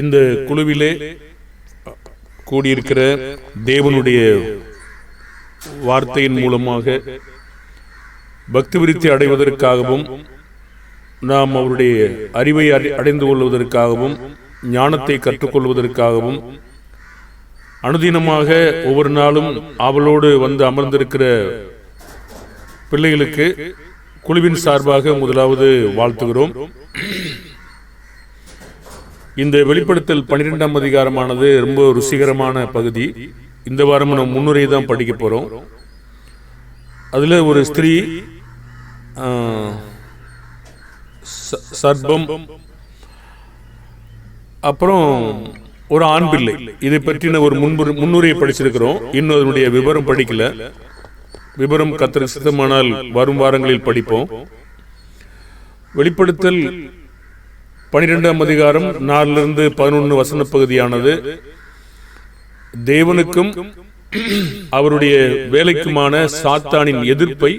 இந்த குழுவிலே கூடியிருக்கிற தேவனுடைய வார்த்தையின் மூலமாக பக்தி விருத்தி அடைவதற்காகவும் நாம் அவருடைய அறிவை அடைந்து கொள்வதற்காகவும் ஞானத்தை கற்றுக்கொள்வதற்காகவும் அனுதினமாக ஒவ்வொரு நாளும் அவளோடு வந்து அமர்ந்திருக்கிற பிள்ளைகளுக்கு குழுவின் சார்பாக முதலாவது வாழ்த்துகிறோம். இந்த வெளிப்படுத்தல் பன்னிரெண்டாம் அதிகாரமானது ரொம்ப ருசிகரமான பகுதி. இந்த வாரம் நம்ம முன்னுரை தான் படிக்க போகிறோம் அதில் ஒரு ஸ்திரீ சர்பம் ச- அப்புறம் ஒரு ஆண் பிள்ளை. இதை பற்றின ஒரு முன்பு முன்னுரையை படிச்சிருக்கிறோம். இன்னும் அதனுடைய விவரம் படிக்கல. விவரம் கத்திர சித்தமானால் வரும் வாரங்களில் படிப்போம். வெளிப்படுத்தல் பனிரெண்டாம் அதிகாரம் நாலிலிருந்து பதினொன்று வசன பகுதியானது தேவனுக்கும் அவருடைய வேலைக்குமான சாத்தானின் எதிர்ப்பை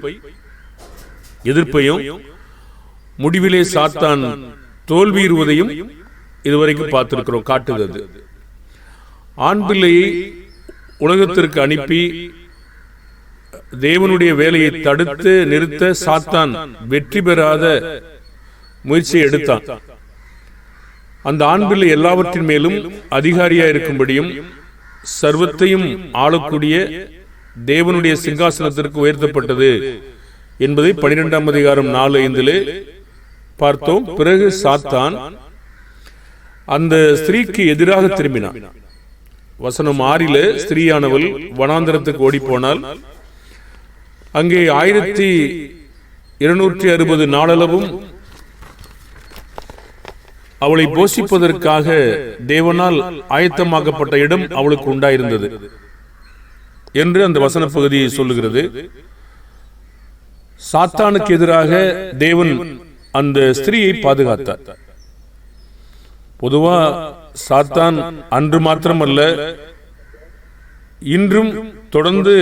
எதிர்ப்பையும் முடிவிலே சாத்தான் தோல்வியுறுவதையும் இதுவரைக்கும் பார்த்திருக்கிறோம் காட்டுகிறது. அது ஆண் பிள்ளையை உலகத்திற்கு அனுப்பி தேவனுடைய வேலையை தடுத்து நிறுத்த சாத்தான் வெற்றி பெறாத முயற்சியை எடுத்தான். அந்த ஆண் பிள்ளை எல்லாவற்றின் மேலும் அதிகாரியா இருக்கும்படியும் சர்வத்தையும் ஆளக்கூடிய தேவனுடைய சிங்காசனத்திற்கு உயர்த்தப்பட்டது என்பதை பனிரெண்டாம் அதிகாரம் நாலு ஐந்திலே பார்த்தோம். பிறகு சாத்தான் அந்த ஸ்திரீக்கு எதிராக திரும்பினான். வசனம் ஆறில ஸ்திரீயானவள் வனாந்தரத்துக்கு ஓடி போனால் அங்கே ஆயிரத்தி இருநூற்றி அறுபது நாளளவும் அவளை போஷிப்பதற்காக தேவனால் ஆயத்தமாக்கப்பட்ட இடம் அவளுக்கு உண்டாயிருந்தது. என்று அந்த வசன பகுதி சொல்லுகிறது. சாத்தானுக்கு எதிராக தேவன் அந்த ஸ்திரீயை பாதுகாத்தார். பொதுவா சாத்தான் அன்று மாத்திரமல்ல இன்றும் தொடர்ந்து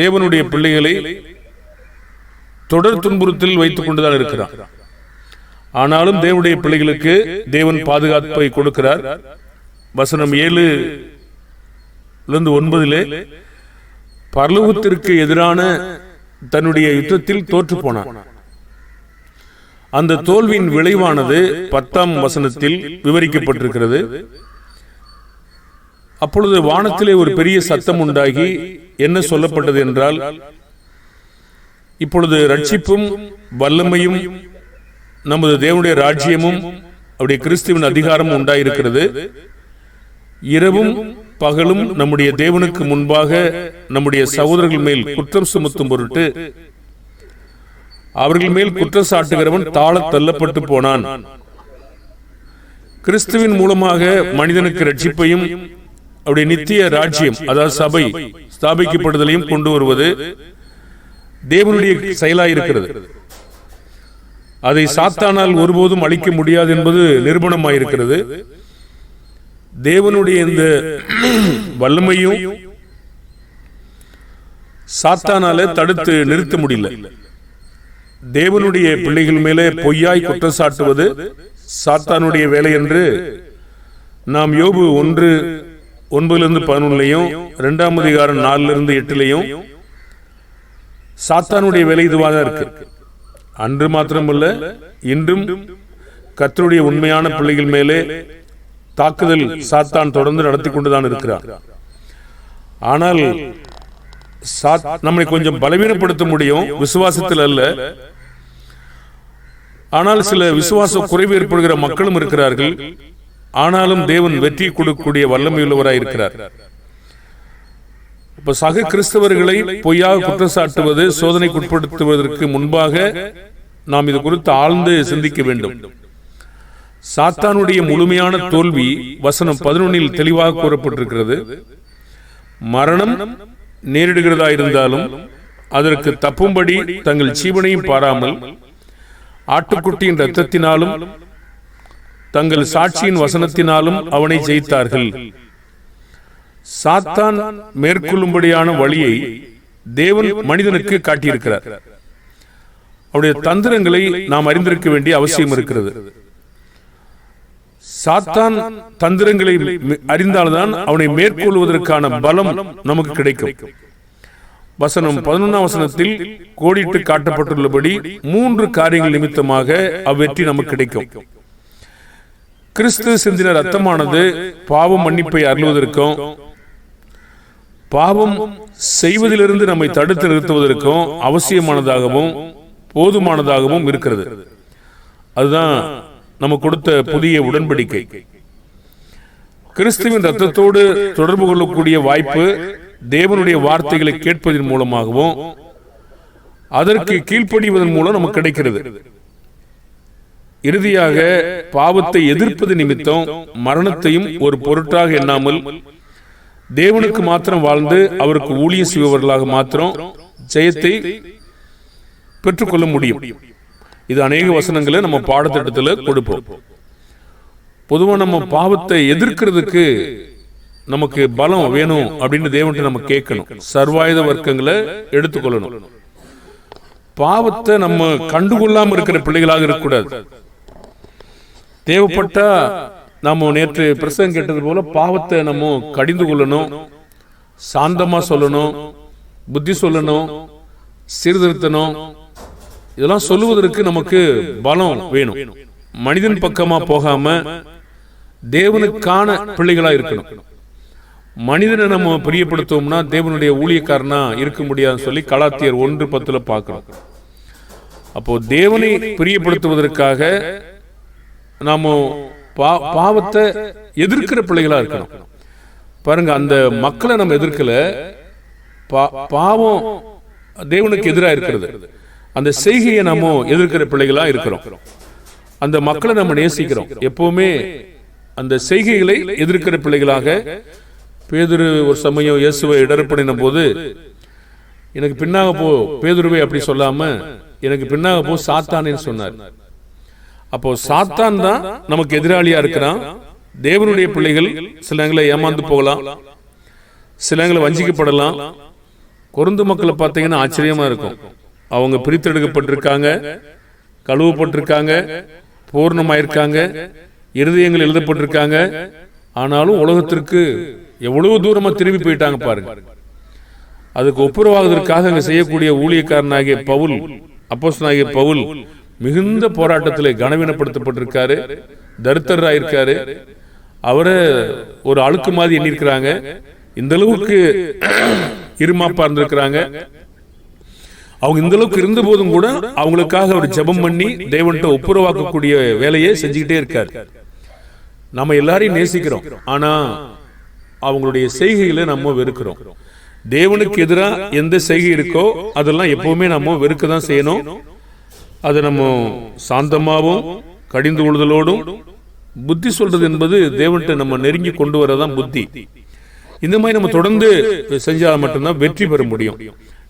தேவனுடைய பிள்ளைகளை தொடர் துன்புறுத்தில் வைத்துக் கொண்டுதான் இருக்கிறான். ஆனாலும் தேவனுடைய பிள்ளைகளுக்கு தேவன் பாதுகாப்பை கொடுக்கிறார். வசனம் ஏழு இருந்து ஒன்பதிலே பரலோகத்திற்கு எதிரான தன்னுடைய யுத்தத்தில் தோற்று போனான். அந்த தோல்வியின் விளைவானது பத்தாம் வசனத்தில் விவரிக்கப்பட்டிருக்கிறது. அப்பொழுது வானத்திலே ஒரு பெரிய சத்தம் உண்டாகி என்ன சொல்லப்பட்டது என்றால் இப்பொழுது ரட்சிப்பும் வல்லமையும் நமது தேவனுடைய ராஜ்யமும் அவருடைய கிறிஸ்துவின் அதிகாரமும் உண்டாயிருக்கிறது. இரவும் பகலும் நம்முடைய தேவனுக்கு முன்பாக நம்முடைய சகோதரர்கள் மேல் குற்றம் சுமத்தும் பொருட்டு அவர்கள் மேல் குற்றம் சாட்டுகிறவன் தாழ தள்ளப்பட்டு போனான். கிறிஸ்துவின் மூலமாக மனிதனுக்கு ரட்சிப்பையும் அவருடைய நித்திய ராஜ்யம் அதாவது சபை ஸ்தாபிக்கப்படுதலையும் கொண்டு வருவது தேவனுடைய செயலாயிருக்கிறது. அதை சாத்தானால் ஒருபோதும் அழிக்க முடியாது என்பது நிரூபணமாயிருக்கிறது. தேவனுடைய இந்த வல்லமையும் சாத்தானால தடுத்து நிறுத்த முடியல. தேவனுடைய பிள்ளைகள் மேலே பொய்யாய் குற்றம் சாட்டுவது சாத்தானுடைய வேலை என்று நாம் யோபு ஒன்று ஒன்பதிலிருந்து பதினொன்னுலையும் இரண்டாம் அதிகாரம் நாலுல இருந்து எட்டுலையும் சாத்தானுடைய வேலை இதுவாக இருக்கு. அன்று மாத்திரமல்ல இன்றும் கத்தருடைய உண்மையான பிள்ளைகள் மேலே தாக்குதல் சாத்தான் தொடர்ந்து நடத்தி கொண்டுதான் இருக்கிறார். ஆனால் நம்மை கொஞ்சம் பலவீனப்படுத்த முடியும் விசுவாசத்தில் அல்ல. ஆனால் சில விசுவாச குறைவு ஏற்படுகிற மக்களும் இருக்கிறார்கள். ஆனாலும் தேவன் வெற்றி கொடுக்கக்கூடிய வல்லமையுள்ளவராய் இருக்கிறார். இப்ப சக கிறிஸ்தவர்களை பொய்யாக குற்றம் சாட்டுவது சோதனைக்குட்படுத்துவதற்கு முன்பாக நாம் இது குறித்து ஆழ்ந்து சிந்திக்க வேண்டும். சாத்தானுடைய முழுமையான தோல்வி வசனம் பதினொன்னில் தெளிவாக கூறப்பட்டிருக்கிறது. மரணம் நேரிடுகிறதா இருந்தாலும் அதற்கு தப்பும்படி தங்கள் ஜீவனையும் பாராமல் ஆட்டுக்குட்டியின் ரத்தத்தினாலும் தங்கள் சாட்சியின் வசனத்தினாலும் அவனை ஜெயித்தார்கள். சாத்தான் மேற்கொள்ளும்படியான வழியை தேவன் மனிதனுக்கு காட்டியிருக்கிறார். அவருடைய தந்திரங்களை நாம் அறிந்திருக்க வேண்டிய அவசியம் இருக்கிறது. சாத்தான் தந்திரங்களை அறிந்தால்தான் அவனை மேற்கொள்வதற்கான பலம் நமக்கு கிடைக்கும். வசனம் பதினொன்றாம் வசனத்தில் கோடிட்டு காட்டப்பட்டுள்ளபடி மூன்று காரியங்கள் நிமித்தமாக அவ்வெற்றி நமக்கு கிடைக்கும். கிறிஸ்து சிந்தின ரத்தமானது பாவம் மன்னிப்பை அருள்வதற்கும் பாவம் செய்வதிலிருந்து நம்மை தடுத்து நிறுத்துவதற்கும் அவசியமானதாகவும் போதுமானதாகவும் இருக்கிறது. அதுதான் நம்ம கொடுத்த புதிய உடன்படிக்கை. கிறிஸ்துவின் ரத்தத்தோடு தொடர்பு கொள்ளக்கூடிய வாய்ப்பு தேவனுடைய வார்த்தைகளை கேட்பதன் மூலமாகவும் அதற்கு கீழ்ப்படிவதன் மூலம் நமக்கு கிடைக்கிறது. இறுதியாக பாவத்தை எதிர்ப்பது நிமித்தம் மரணத்தையும் ஒரு பொருட்டாக எண்ணாமல் தேவனுக்கு மாத்திரம் வாழ்ந்து அவருக்கு ஊழியம் செய்பவர்களாக மாத்திரம் ஜெயத்தை பெற்றுக்கொள்ள முடியும். இது அநேக வசனங்களை நம்ம பாடத்திட்டத்தில் கொடுப்போம். பொதுவா நம்ம பாவத்தை எதிர்க்கிறதுக்கு நமக்கு பலம் வேணும் அப்படின்னு தேவன்கிட்ட நம்ம கேட்கணும். சர்வாயுத வர்க்கங்களை எடுத்துக்கொள்ளணும். பாவத்தை நம்ம கண்டுகொள்ளாம இருக்கிற பிள்ளைகளாக இருக்கக்கூடாது. தேவைப்பட்டா நாம் நேற்று பிரசங்கம் கேட்டது போல பாவத்தை நம்ம கடிந்து கொள்ளணும் சாந்தமாக சொல்லணும் புத்தி சொல்லணும் சீர்திருத்தணும். இதெல்லாம் சொல்லுவதற்கு நமக்கு பலம் வேணும். மனிதன் பக்கமாக போகாமல் தேவனுக்கான பிள்ளைகளாக இருக்கணும். மனிதனை நம்ம பிரியப்படுத்தோம்னா தேவனுடைய ஊழியக்காரனா இருக்க முடியாதுன்னு சொல்லி கலாத்தியர் ஒன்று பத்தில் பார்க்கிறோம் அப்போ தேவனை பிரியப்படுத்துவதற்காக நாம பா- பாவத்தை எதிர்க்கிற பிள்ளைகளாக இருக்கணும். பாருங்க அந்த மக்களை நம்ம எதிர்க்கல. பா- பாவம் தேவனுக்கு எதிராக இருக்கிறது. அந்த செய்கையை நம்ம எதிர்க்கிற பிள்ளைகளாக இருக்கிறோம். அந்த மக்களை நம்ம நேசிக்கிறோம். எப்பவுமே அந்த செய்கைகளை எதிர்க்கிற பிள்ளைகளாக பேதுரு ஒரு சமயம் இயேசுவை இடர்படின போது எனக்கு பின்னாக போ பேதுருவை அப்படி சொல்லாம எனக்கு பின்னாக போ சாத்தானேன்னு சொன்னார். அப்போ சாத்தான் தான் நமக்கு எதிராளியா இருக்கிறான். தேவனுடைய பிள்ளைகள் சில நேரங்களில் ஏமாந்து போகலாம். சில நேரங்களில் வஞ்சிக்கப்படலாம். கொருந்து மக்களை பார்த்தீங்கன்னா ஆச்சரியமா இருக்கும். அவங்க பிரித்தெடுக்கப்பட்டிருக்காங்க கழுவப்பட்டிருக்காங்க பூர்ணமாயிருக்காங்க இருதயங்கள் எழுதப்பட்டிருக்காங்க. ஆனாலும் உலகத்திற்கு எவ்வளவு தூரமா திரும்பி போயிட்டாங்க பாருங்க. அதுக்கு ஒப்புரவாகுவதற்காக அங்க செய்யக்கூடிய ஊழியக்காரனாகிய பவுல் அப்போஸ்தலனாகிய பவுல் மிகுந்த போராட்டத்தில் கனவீனப்படுத்தப்பட்டிருக்காரு. தரித்திரராயிருக்காரு அவரை ஒரு அழுக்கு மாதிரி எண்ணிருக்கிறாங்க இந்த அளவுக்கு இருமாப்பா இருந்திருக்கிறாங்க அவங்க இந்த அளவுக்கு இருந்த போதும் கூட அவங்களுக்காக அவர் ஜெபம் பண்ணி தேவன்கிட்ட ஒப்புரவாக்கக்கூடிய வேலையை செஞ்சுக்கிட்டே இருக்காரு. நம்ம எல்லாரையும் நேசிக்கிறோம். ஆனா அவங்களுடைய செய்கைகளை நம்ம வெறுக்கிறோம். தேவனுக்கு எதிராக எந்த செய்கை இருக்கோ அதெல்லாம் எப்பவுமே நம்ம வெறுக்க தான் செய்யணும். அதை நம்ம சாந்தமாகவும் கடிந்து கொள்ளுதலோடும் புத்தி சொல்றது என்பது தேவன்கிட்ட நம்ம நெருங்கி கொண்டு வரதான் புத்தி. இந்த மாதிரி நம்ம தொடர்ந்து செஞ்சால் மட்டும்தான் வெற்றி பெற முடியும்.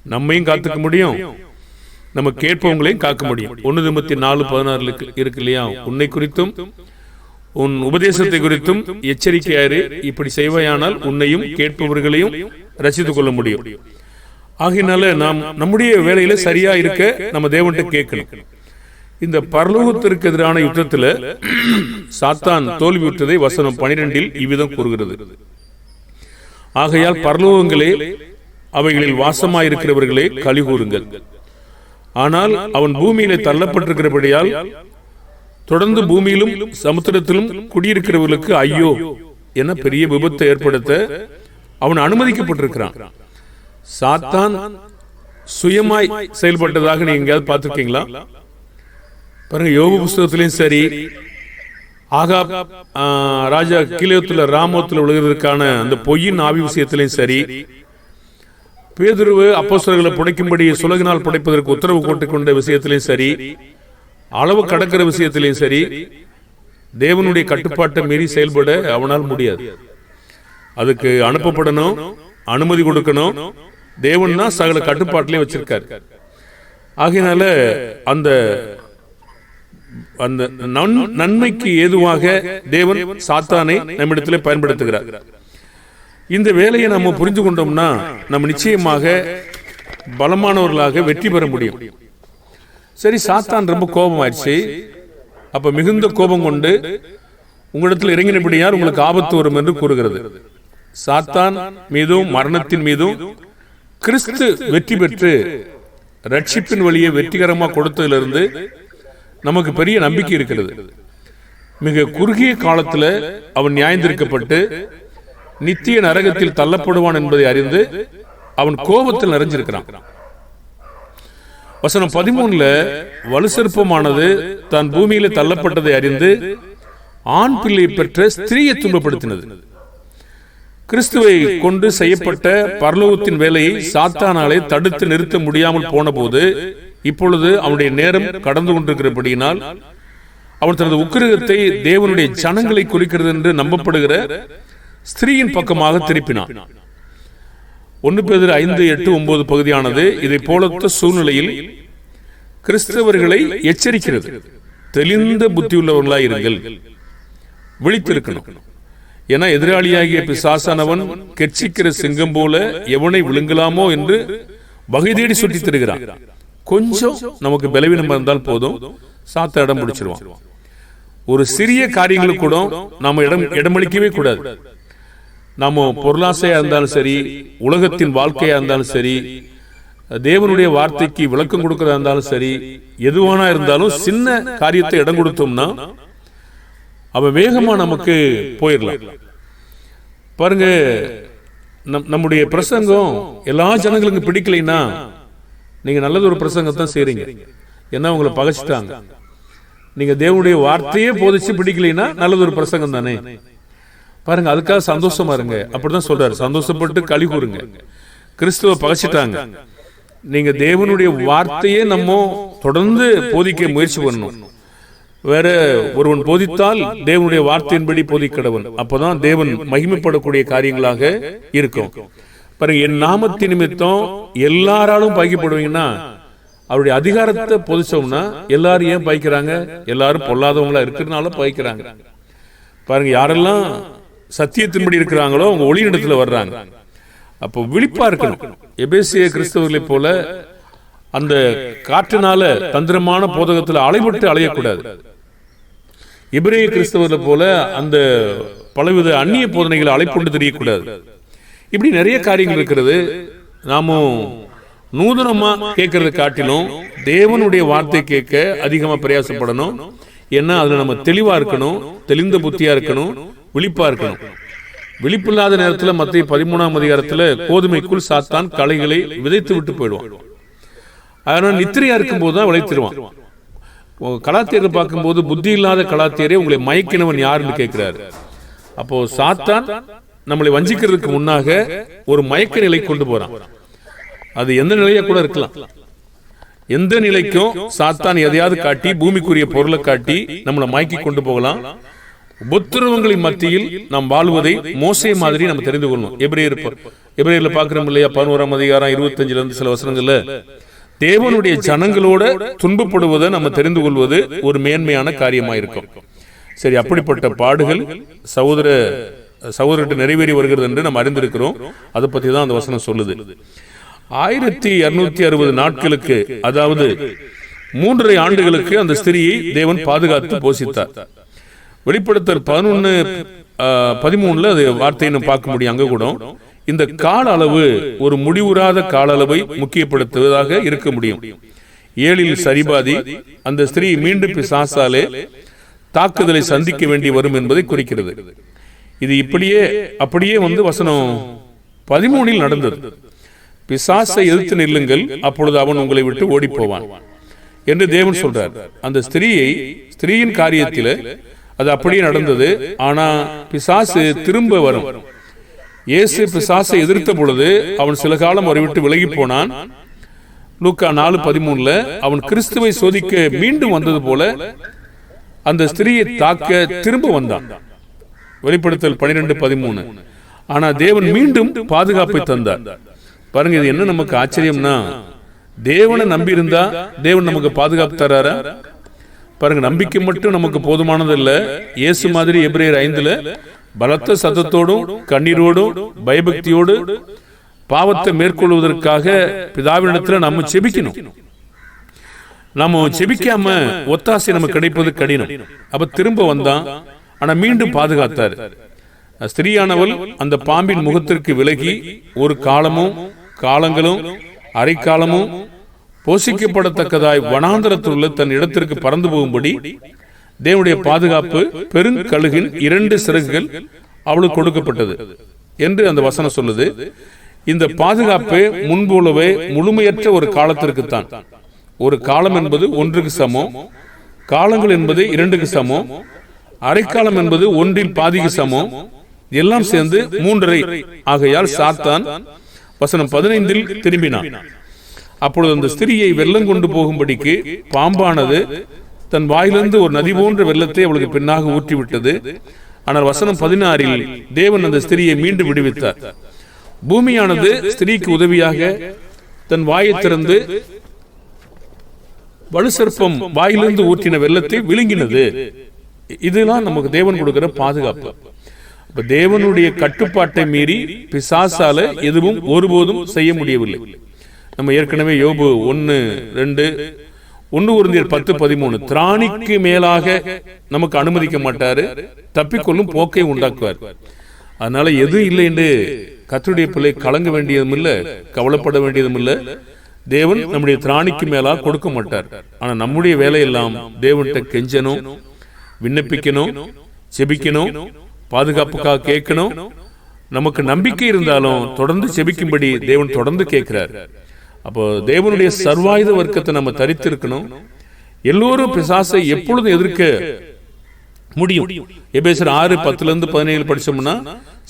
நம்மையும் காத்துக்க முடியும். நம்ம கேட்பவங்களையும் காக்க முடியும். ஒன்னு நிமித்தி நாலு பதினாறுல இருக்கு- இருக்கு இல்லையா? உன்னை குறித்தும் உன் உபதேசத்தை குறித்தும் எச்சரிக்கையாரு இப்படி செய்வாயானால் உன்னையும் கேட்பவர்களையும் ரசித்துக் கொள்ள முடியும். ஆகையினால நாம் நம்முடைய வேலையில சரியா இருக்க நம்ம தேவன்கிட்ட கேட்கணும். இந்த பரலோகத்திற்கு எதிரான யுத்தத்துல சாத்தான் தோல்வியுற்றதை வசனம் பனிரெண்டில் இவ்விதம் கூறுகிறது. ஆகையால் பரலோகங்களே அவைகளில் வாசமாயிருக்கிறவர்களே களி கூறுங்கள். ஆனால் அவன் பூமியிலே தள்ளப்பட்டிருக்கிறபடியால் தொடர்ந்து பூமியிலும் சமுத்திரத்திலும் குடியிருக்கிறவர்களுக்கு ஐயோ என பெரிய விபத்தை ஏற்படுத்த அவன் அனுமதிக்கப்பட்டிருக்கிறான். சாத்தான் சுயமாய் செயல்பட்டதாக நீங்க எங்கேயாவது பார்த்திருக்கீங்களா? பாருங்க யோக புஸ்தகத்திலையும் சரி ஆகா ராஜா கீழத்துல ராமத்தில் விழுகிறதுக்கான அந்த பொய்யின் ஆவி விஷயத்திலையும் சரி பேதுருவு அப்போஸ்தலர்களை புடைக்கும்படி சுலகினால் புடைப்பதற்கு உத்தரவு கொண்டு கொண்ட விஷயத்திலையும் சரி அளவு கடக்கிற விஷயத்திலையும் சரி தேவனுடைய கட்டுப்பாட்டை மீறி செயல்பட அவனால் முடியாது. அதுக்கு அனுப்பப்படணும் அனுமதி கொடுக்கணும் தேவன் தான் சகல கட்டுப்பாட்டிலையும் வச்சிருக்காரு. ஆகையினால அந்த அந்த நன்- நன்மைக்கு ஏதுவாக தேவன் சாத்தானை நம்மிடத்திலே பயன்படுத்துகிறார். இந்த வேலையை நம்ம புரிந்து கொண்டோம்னா நம்ம நிச்சயமாக பலமானவர்களாக வெற்றி பெற முடியும். சரி சாத்தான் ரொம்ப கோபம் ஆயிடுச்சு அப்ப மிகுந்த கோபம் கொண்டு உங்களிடத்தில் இறங்கினபடியார் உங்களுக்கு ஆபத்து வரும் என்று கூறுகிறது. சாத்தான் மீதும் மரணத்தின் மீதும் கிறிஸ்து வெற்றி பெற்று ரட்சிப்பின் வழியை வெற்றிகரமாக கொடுத்ததிலிருந்து நமக்கு பெரிய நம்பிக்கை இருக்கிறது. மிக குறுகிய காலத்தில் அவன் நியாயந்திருக்கப்பட்டு நித்திய நரகத்தில் தள்ளப்படுவான் என்பதை அறிந்து அவன் கோபத்தில் நிறைஞ்சிருக்கிறான். வசனம் பதிமூணுல வலுசற்பமானது தான் பூமியில தள்ளப்பட்டதை அறிந்து ஆண் பிள்ளை பெற்ற ஸ்திரீயை துன்பப்படுத்தினது. கிறிஸ்துவை கொண்டு செய்யப்பட்ட பரலோகத்தின் வேலையை சாத்தானாலே தடுத்து நிறுத்த முடியாமல் போன போது இப்பொழுது அவனுடைய நேரம் கடந்து கொண்டிருக்கிறபடியினால் அவன் தனது உக்கிரகத்தை தேவனுடைய ஜனங்களை குறிக்கிறது என்று நம்பப்படுகிற ஸ்திரீயின் பக்கமாக திருப்பினான். ஒன்று பேர் ஐந்து எட்டு ஒன்பது பகுதியானது இதை போலத்த சூழ்நிலையில் கிறிஸ்தவர்களை எச்சரிக்கிறது. தெளிந்த புத்தியுள்ளவர்களாய் இருங்கள் விழித்திருக்கணும். என எதிராளியாகிய பிசாசானவன் கெட்சிக்கிற சிங்கம் போல எவனை விழுங்கலாமோ என்று வகை தேடி சுற்றி தருகிறான் கொஞ்சம் நமக்கு பலவீனம் இருந்தால் போதும். சாத்த இடம் பிடிச்சிருவான். ஒரு சிறிய காரியங்களுக்கு கூட நாம இடம் இடமளிக்கவே கூடாது. நாம பொருளாசையா இருந்தாலும் சரி உலகத்தின் வாழ்க்கையா இருந்தாலும் சரி தேவனுடைய வார்த்தைக்கு விளக்கம் கொடுக்கறதா இருந்தாலும் சரி எதுவானா இருந்தாலும் சின்ன காரியத்தை இடம் கொடுத்தோம்னா அவன் வேகமாக நமக்கு போயிடலாம். பாருங்க நம் நம்முடைய பிரசங்கம் எல்லா ஜனங்களுக்கும் பிடிக்கலைன்னா நீங்கள் நல்லது ஒரு பிரசங்கத்தான் செய்கிறீங்க ஏன்னா உங்களை பகைச்சிட்டாங்க. நீங்கள் தேவனுடைய வார்த்தையே போதிச்சு பிடிக்கலைன்னா நல்லது ஒரு பிரசங்கம் தானே? பாருங்க அதுக்காக சந்தோஷமா இருங்க. அப்படிதான் சொல்றாரு. சந்தோஷப்பட்டு களி கூறுங்க. கிறிஸ்துவ பகைச்சிட்டாங்க. நீங்க தேவனுடைய வார்த்தையே நம்ம தொடர்ந்து போதிக்க முயற்சி பண்ணணும். வேற ஒருவன் போதித்தால் தேவனுடைய வார்த்தையின்படி போதிக்கிறவன் அப்போதான் தேவன் மகிமைப்படக்கூடிய காரியங்களாக இருக்கும். பாருங்க என் நாமத்தின் நிமித்தம் எல்லாராலும் பாய்க்கப்படுவீங்கன்னா அவருடைய அதிகாரத்தை பொதிச்சோம்னா எல்லாரும் ஏன் பாய்க்கிறாங்க? எல்லாரும் பொல்லாதவங்களா இருக்கிறதுனால பாய்க்கிறாங்க. பாருங்க யாரெல்லாம் சத்தியத்தின்படி இருக்கிறாங்களோ அவங்க ஒளியிடத்துல வர்றாங்க. அப்போ விழிப்பா இருக்கணும். எபேசிய கிறிஸ்தவர்களைப் போல அந்த காற்றினால தந்திரமான போதகத்துல அலைபட்டு அலையக்கூடாது. இப்ரேய கிறிஸ்தவர்களை போல அந்த பலவித அந்நிய போதனைகளை அலைக்கொண்டு தெரியக்கூடாது. இப்படி நிறைய காரியங்கள் இருக்கிறது. நாமும் நூதனமா கேட்கறத காட்டிலும் தேவனுடைய வார்த்தை கேட்க அதிகமா பிரயாசப்படணும். ஏன்னா அதுல நம்ம தெளிவா இருக்கணும் தெளிந்த புத்தியா இருக்கணும் விழிப்பா இருக்கணும். விழிப்பில்லாத நேரத்தில் மத்திய பதிமூணாம் அதிகாரத்துல கோதுமைக்குள் சாத்தான் களைகளை விதைத்து விட்டு போயிடுவான். அதனால நித்திரையா இருக்கும்போது தான் விளைத்திருவான். கலாத்தியரை பார்க்கும்போது புத்தி இல்லாத கலாத்தியரே உங்களை மயக்கினவன் யாருன்னு கேட்கிறாரு அப்போ சாத்தான் நம்மளை வஞ்சிக்கிறதுக்கு முன்னாக ஒரு மயக்க நிலை கொண்டு போறான். அது எந்த நிலையா கூட இருக்கலாம். எந்த நிலைக்கும் சாத்தான் எதையாவது காட்டி பூமிக்குரிய பொருளை காட்டி நம்மளை மயக்கி கொண்டு போகலாம். உபத்திரவங்களின் மத்தியில் நாம் வாழ்வதை மோசை மாதிரி நம்ம தெரிந்து கொள்ளணும். எபிரேயர் எபிரேயர்ல பாக்குறோம் இல்லையா? பதினோராம் அதிகாரம் இருபத்தஞ்சுல இருந்து சில வசனங்கள்ல தேவனுடைய ஜனங்களோட துன்பப்படுவதை நம்ம தெரிந்து கொள்வது ஒரு மேன்மையான காரியமா இருக்கும். சரி அப்படிப்பட்ட பாடுகள் சகோதர சகோதரர்கிட்ட நிறைவேறி வருகிறது என்று நம்ம அறிந்திருக்கிறோம். அதை பத்தி தான் அந்த வசனம் சொல்லுது. ஆயிரத்தி இருநூத்தி அறுபது நாட்களுக்கு அதாவது மூன்றரை ஆண்டுகளுக்கு அந்த ஸ்திரியை தேவன் பாதுகாத்து போஷித்தார். வெளிப்படுத்தல் பதினொன்னு பதிமூணுல அது வார்த்தையை நம்ம பார்க்க முடியும் அங்க கூட. இந்த கால அளவு ஒரு முடிவுறாத கால அளவை முக்கியப்படுத்துவதாக இருக்க முடியும். ஏழில் சரிபாதி அந்த ஸ்திரீ மீண்டும் பிசாசாலே தாக்குதலை சந்திக்க வேண்டி வரும் என்பதை குறிக்கிறது. இது இப்படியே அப்படியே வந்து வசனம் பதிமூணில் நடந்தது. பிசாசை எதிர்த்து நில்லுங்கள் அப்பொழுது அவன் உங்களை விட்டு ஓடி போவான் என்று தேவன் சொல்றார். அந்த ஸ்திரீயை ஸ்திரீயின் காரியத்தில் அது அப்படியே நடந்தது. ஆனா பிசாசு திரும்ப வரும். இயேசு பிசாசை எதிர்த்த பொழுது அவன் சில காலம் அவரை விட்டு விலகி போனான். லூக்கா நாலு பதிமூணுல அவன் கிறிஸ்துவை சோதிக்க மீண்டும் வந்தது போல அந்த ஸ்திரீயை தாக்க திரும்ப வந்தான். வெளிப்படுத்தல் பனிரெண்டு பதிமூணு. ஆனா தேவன் மீண்டும் பாதுகாப்பை தந்தார். பாருங்க இது என்ன நமக்கு ஆச்சரியம்னா? தேவனை நம்பி இருந்தா தேவன் நமக்கு பாதுகாப்பு தராரா? பாருங்க நம்பிக்கை மட்டும் நமக்கு போதுமானது இல்ல இயேசு மாதிரி எபிரேயர் ஐந்துல பலத்த சத்தத்தோடும் கண்ணீரோடும் பயபக்தியோடு பாவத்தை மேற்கொள்வதற்காக பிதாவினிடத்துல நம்ம செபிக்கணும். நம்ம செபிக்காம ஒத்தாசை நமக்கு கிடைப்பது கடினம். அப்ப திரும்ப வந்தான் ஆனா மீண்டும் பாதுகாத்தார். ஸ்திரீயானவள் அந்த பாம்பின் முகத்திற்கு விலகி ஒரு காலமும் காலங்களும் அரைக்காலமும் போஷிக்கப்படத்தக்கதாய் வனாந்தரத்தில் உள்ள தன் இடத்திற்கு பறந்து போகும்படி தேவனுடைய பாதுகாப்பு பெருங்கழுகின் இரண்டு சிறகுகள் அவளுக்கு கொடுக்கப்பட்டது என்று அந்த வசனம் சொல்லுது. இந்த பாதுகாப்பு முன்போலவே முழுமையற்ற ஒரு காலத்திற்குத்தான். ஒரு காலம் என்பது ஒன்றுக்கு சமம் காலங்கள் என்பது இரண்டுக்கு சமம் அரைக்காலம் என்பது ஒன்றில் பாதிக்கு சமம் எல்லாம் சேர்ந்து மூன்றரை. ஆகையால் சாத்தான் வசனம் பதினைந்தில் திரும்பினான். அப்பொழுது அந்த ஸ்திரியை வெள்ளம் கொண்டு போகும்படிக்கு பாம்பானது தன் வாயிலிருந்து ஒரு நதி போன்ற வெள்ளத்தை அவளுக்கு பின்னாக ஊற்றிவிட்டது. ஆனால் வசனம் பதினாறில் தேவன் அந்த ஸ்திரியை மீண்டும் விடுவித்தார். பூமியானது ஸ்திரீக்கு உதவியாக தன் வாயை திறந்து வலுசற்பம் வாயிலிருந்து ஊற்றின வெள்ளத்தை விழுங்கினது. இதெல்லாம் நமக்கு தேவன் கொடுக்கிற பாதுகாப்பு. இப்ப தேவனுடைய கட்டுப்பாட்டை மீறி பிசாசால எதுவும் ஒருபோதும் செய்ய முடியவில்லை. நம்ம ஏற்கனவே யோபு ஒன்னு ரெண்டு ஒன்று உருந்தியர் பத்து பதிமூணு திராணிக்கு மேலாக நமக்கு அனுமதிக்க மாட்டாரு தப்பிக்கொள்ளும் போக்கை உண்டாக்குவார். அதனால எதுவும் இல்லை என்று கத்துடைய பிள்ளை கலங்க வேண்டியதும் இல்லை கவலைப்பட வேண்டியதும் இல்லை. தேவன் நம்முடைய திராணிக்கு மேலா கொடுக்க மாட்டார். ஆனா நம்முடைய வேலையெல்லாம் தேவன்கிட்ட கெஞ்சணும் விண்ணப்பிக்கணும் செபிக்கணும் பாதுகாப்புக்காக கேட்கணும். நமக்கு நம்பிக்கை இருந்தாலும் தொடர்ந்து செபிக்கும்படி தேவன் தொடர்ந்து கேட்கிறார். அப்போ தேவனுடைய சர்வாயுத வர்க்கத்தை நம்ம தரித்திருக்கணும். எல்லோரும் பிசாசை எப்பொழுதும் எதிர்க்க முடியும். எபேசர் ஆறு பத்துல இருந்து பதினேழு படிச்சோம்னா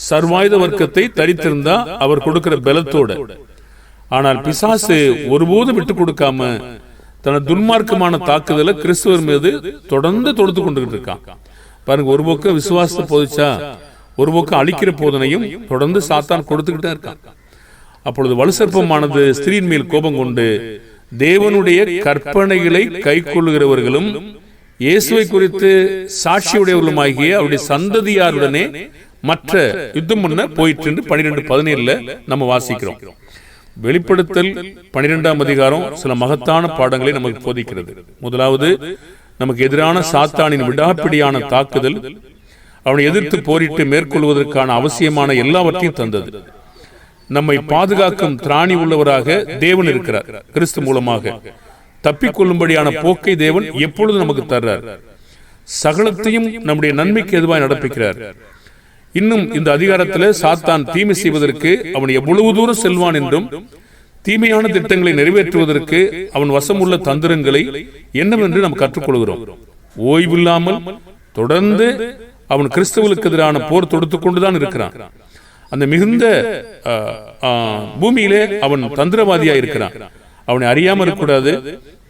சர்வாயுத வர்க்கத்தை தரித்திருந்தா அவர் கொடுக்கிற பலத்தோட. ஆனால் பிசாசு ஒருபோதும் விட்டு கொடுக்காம தனது துன்மார்க்கமான தாக்குதலை கிறிஸ்துவர் மீது தொடர்ந்து தொடுத்து கொண்டுகிட்டு இருக்கான் பாருங்க ஒரு பக்கம் விசுவாசத்தை போதிச்சா ஒரு பக்கம் அழிக்கிற போதனையும் தொடர்ந்து சாத்தான் கொடுத்துக்கிட்டே இருக்கான். அப்பொழுது வலுசற்பமானது ஸ்திரீன் மேல் கோபம் கொண்டு தேவனுடைய கற்பனைகளை கை கொள்ளுகிறவர்களும் இயேசுவை குறித்து சாட்சியுடையவர்களுமாகிய அவருடைய சந்ததியாருடனே மற்ற யுத்தம் பண்ண போயிட்டு பனிரெண்டு பதினேழுல நம்ம வாசிக்கிறோம். வெளிப்படுத்தல் பனிரெண்டாம் அதிகாரம் சில மகத்தான பாடங்களை நமக்கு போதிக்கிறது. முதலாவது நமக்கு எதிரான சாத்தானின் விடாப்பிடியான தாக்குதல் அவனை எதிர்த்து போரிட்டு மேற்கொள்வதற்கான அவசியமான எல்லாவற்றையும் தந்தது. நம்மை பாதுகாக்கும் திராணி உள்ளவராக தேவன் இருக்கிறார். கிறிஸ்து மூலமாக. தப்பிக்கொள்ளும்படியான போக்கை தேவன் எப்பொழுது நமக்கு தர்றார். சகலத்தையும் நம்முடைய நன்மைக்கு எதுவாய் நடப்பிக்கிறார். இன்னும் இந்த அதிகாரத்தில் சாத்தான் தீமை செய்வதற்கு அவன் எவ்வளவு தூரம் செல்வான் என்றும் தீமையான திட்டங்களை நிறைவேற்றுவதற்கு அவன் வசமுள்ள தந்திரங்களை என்னவென்று நாம் கற்றுக்கொள்கிறோம். ஓய்வில்லாமல் தொடர்ந்து அவன் கிறிஸ்தவர்களுக்கு எதிரான போர் தொடுத்துக் கொண்டுதான் இருக்கிறான். அந்த மிகுந்த பூமியிலே அவன் தந்திரவாதியா இருக்கிறான். அவனை அறியாம இருக்கக்கூடாது.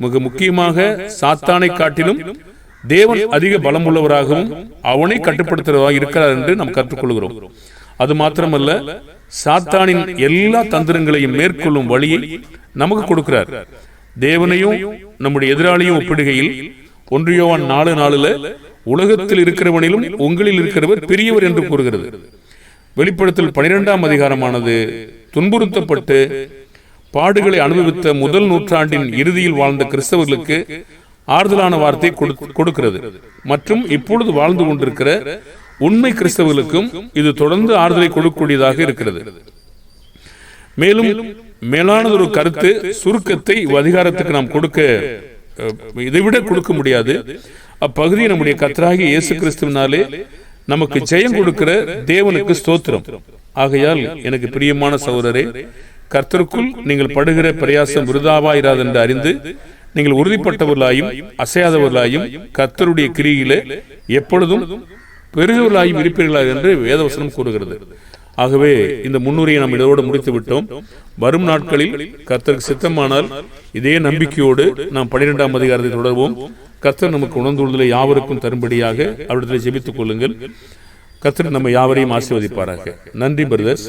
மிக முக்கியமாக சாத்தானை காட்டிலும் தேவன் அதிக பலம் உள்ளவராகவும் அவனை கட்டுப்படுத்துகிறதாக இருக்கிறார் என்று நாம் கற்றுக்கொள்கிறோம். அது மாத்திரமல்ல சாத்தானின் எல்லா தந்திரங்களையும் மேற்கொள்ளும் வழியை நமக்கு கொடுக்கிறார். தேவனையும் நம்முடைய எதிராளியும் ஒப்பிடுகையில் ஒன்றியோவான் நாலு நாளுல உலகத்தில் இருக்கிறவனிலும் உங்களில் இருக்கிறவர் பெரியவர் என்று கூறுகிறது. வெளிப்படுத்தல் பனிரெண்டாம் அதிகாரமானது துன்புறுத்தப்பட்டு பாடுகளை அனுபவித்த முதல் நூற்றாண்டின் இறுதியில் வாழ்ந்த கிறிஸ்தவர்களுக்கு ஆறுதலான வார்த்தை கொடுக்கிறது. மற்றும் இப்பொழுது வாழ்ந்து கொண்டிருக்கிற உண்மை கிறிஸ்தவர்களுக்கும் இது தொடர்ந்து ஆறுதலை கொடுக்கக்கூடியதாக இருக்கிறது. மேலும் மேலானது ஒரு கருத்து சுருக்கத்தை அதிகாரத்துக்கு நாம் கொடுக்க இதைவிட கொடுக்க முடியாது. அப்பகுதி நம்முடைய கத்தராகி இயேசு கிறிஸ்துவினாலே நமக்கு ஜெயம் கொடுக்கிற தேவனுக்கு ஸ்தோத்திரம். ஆகையால் எனக்கு பிரியமான சகோதரரே கர்த்தருக்குள் நீங்கள் படுகிற பிரயாசம் விருதாவாயிராது என்று அறிந்து நீங்கள் உறுதிப்பட்டவர்களாயும் அசையாதவர்களாயும் கர்த்தருடைய கிரியிலே எப்பொழுதும் பெருகவர்களாயும் இருப்பீர்களா என்று வேதவசனம் கூறுகிறது. ஆகவே இந்த முன்னுரையை நாம் இதோடு முடித்து விட்டோம். வரும் நாட்களில் கர்த்தருக்கு சித்தமானால் இதே நம்பிக்கையோடு நாம் பனிரெண்டாம் அதிகாரத்தை தொடர்வோம். கர்த்தர் நமக்கு உணர்ந்துள்ளதை யாவருக்கும் தரும்படியாக அவரிடத்தில் ஜெபித்துக் கொள்ளுங்கள். கர்த்தர் நம்ம யாவரையும் ஆசீர்வதிப்பாராக. நன்றி பிரதர்ஸ்